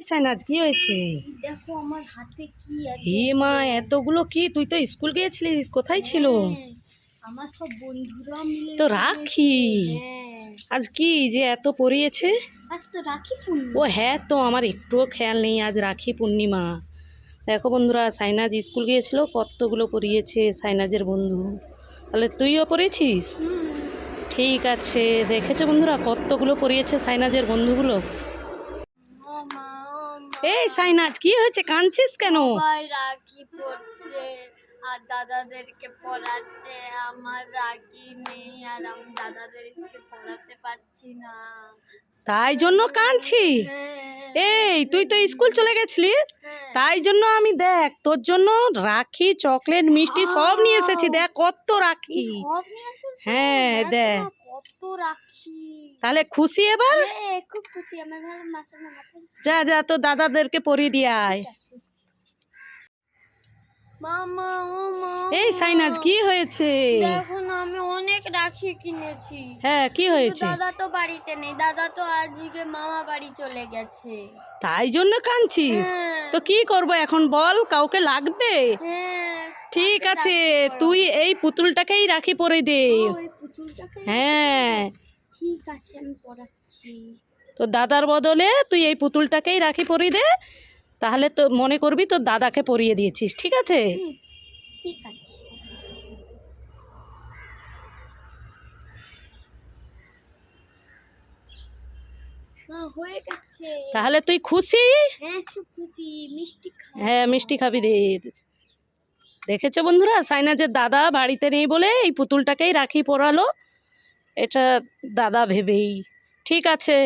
সাইনাজ কি হয়েছে? দেখো আমার হাতে কি আছে। হে মা এতগুলো কি? তুই তো স্কুল গিয়েছিলিস কোথায় ছিল? হ্যাঁ, আমার সব বন্ধুরা মিলে তো রাখি। আজ কি যে এত পড়িয়েছে? আজ তো রাখি পূর্ণিমা। ও হ্যাঁ তো আমার একটুও খেয়াল নেই আজ রাখি পূর্ণিমা। দেখো বন্ধুরা সাইনাজ স্কুল গিয়েছিল কতগুলো পড়িয়েছে সাইনাজের বন্ধু। তাহলে তুইও পড়েছিস? ঠিক আছে দেখেছ বন্ধুরা কতগুলো পড়িয়েছে সাইনাজের বন্ধুগুলো? এই সাইনাজ কি হয়েছে? কাঁদছিস কেন? রাখি পড়ছে আর দাদাদেরকে পড়াচ্ছে আমার রাখি নেই আর আমি দাদাদেরকে পড়াতে পারছি না। তাই জন্য কাঁদছি হ্যাঁ। এই তুই তো স্কুল চলে গেছিলি? হ্যাঁ। তাই জন্য আমি দেখ তোর জন্য রাখি চকলেট মিষ্টি সব নিয়ে এসেছি দেখ কত রাখি? হ্যাঁ, দেখ কত রাখি। তাহলে খুশি এবার? খুব খুশি আমার ভালো যা যা তো দাদাদেরকে পরিয়ে দিয়ে আয়। মামা ও মা এই সাইনাজ কি হয়েছে? দেখো না আমি অনেক রাখি কিনেছি। হ্যাঁ কি হয়েছে? দাদা তো বাড়িতে নেই। দাদা তো আজকে মামা বাড়ি চলে গেছে। তাই জন্য কাঁদছিস? হ্যাঁ। তো কি করব এখন বল কাউকে লাগবে? হ্যাঁ ঠিক আছে তুই এই পুতুলটাকেই রাখি পরে দে। হ্যাঁ। ঠিক আছে আমি পড়াচ্ছি। তো দাদার বদলে তুই এই পুতুলটাকেই রাখি পরিয়ে দে তাহলে তো মনে করবি তোর দাদাকে পরিয়ে দিয়েছিস ঠিক আছে? ঠিক আছে। তাহলে তুই খুশি? হ্যাঁ মিষ্টি হ্যাঁ মিষ্টি খাবি দে। দেখেছ বন্ধুরা? সাইনাজের দাদা বাড়িতে নেই বলে এই পুতুলটাকেই রাখি পরালো। এটা দাদা ভেবেই। ঠিক আছে।